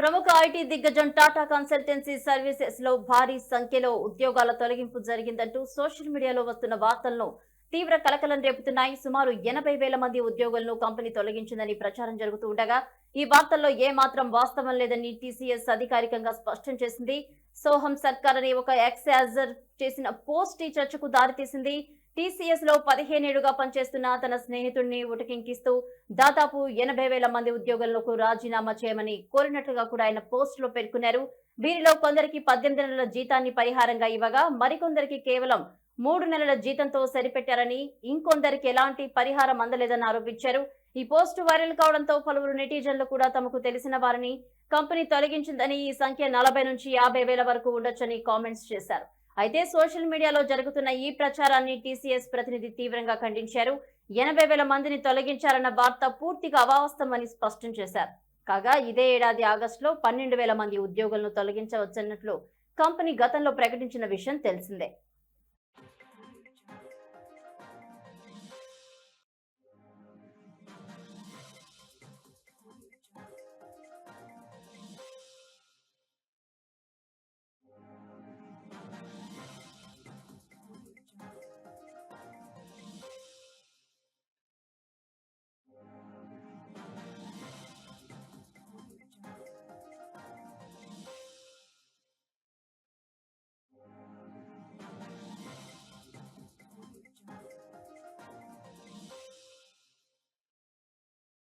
ప్రముఖ ఐటీ దిగ్గజం టాటా కన్సల్టెన్సీ సర్వీసెస్లో భారీ సంఖ్యలో ఉద్యోగాల తొలగింపు జరిగిందంటూ సోషల్ మీడియాలో వస్తున్న వార్తలను తీవ్ర కలకలం రేపుతున్నాయి. సుమారు ఎనభై వేల మంది ఉద్యోగులను కంపెనీ తొలగించిందని ప్రచారం జరుగుతూ ఉండగా ఈ వార్తల్లో ఏ మాత్రం వాస్తవం లేదని టీసీఎస్ అధికారికంగా స్పష్టం చేసింది. సోహం సర్కార్ అనే ఒక ఎక్సాజర్ చేసిన పోస్ట్ ఈ చర్చకు దారితీసింది టీసీఎస్లో పదిహేనేళ్ళుగా పనిచేస్తున్న తన స్నేహితుడిని ఉటకింకిస్తూ దాదాపు ఎనభై వేల మంది ఉద్యోగులకు రాజీనామా చేయమని కోరినట్లుగా కూడా ఆయన పోస్ట్లో పేర్కొన్నారు. వీరిలో కొందరికి పద్దెనిమిది నెలల జీతాన్ని పరిహారంగా ఇవ్వగా మరికొందరికి కేవలం మూడు నెలల జీతంతో సరిపెట్టారని ఇంకొందరికి ఎలాంటి పరిహారం అందలేదని ఆరోపించారు. ఈ పోస్టు వైరల్ కావడంతో పలువురు నెటిజన్లు కూడా తమకు తెలిసిన వారిని కంపెనీ తొలగించిందని ఈ సంఖ్య నలభై నుంచి యాభై వేల వరకు ఉండొచ్చని కామెంట్స్ చేశారు. అయితే సోషల్ మీడియాలో జరుగుతున్న ఈ ప్రచారాన్ని టీసీఎస్ ప్రతినిధి తీవ్రంగా ఖండించారు. ఎనభై వేల మందిని తొలగించారన్న వార్త పూర్తిగా అవాస్తవమని స్పష్టం చేశారు. కాగా ఇదే ఏడాది ఆగస్టులో పన్నెండు వేల మంది ఉద్యోగులను తొలగించవచ్చన్నట్లు కంపెనీ గతంలో ప్రకటించిన విషయం తెలిసిందే.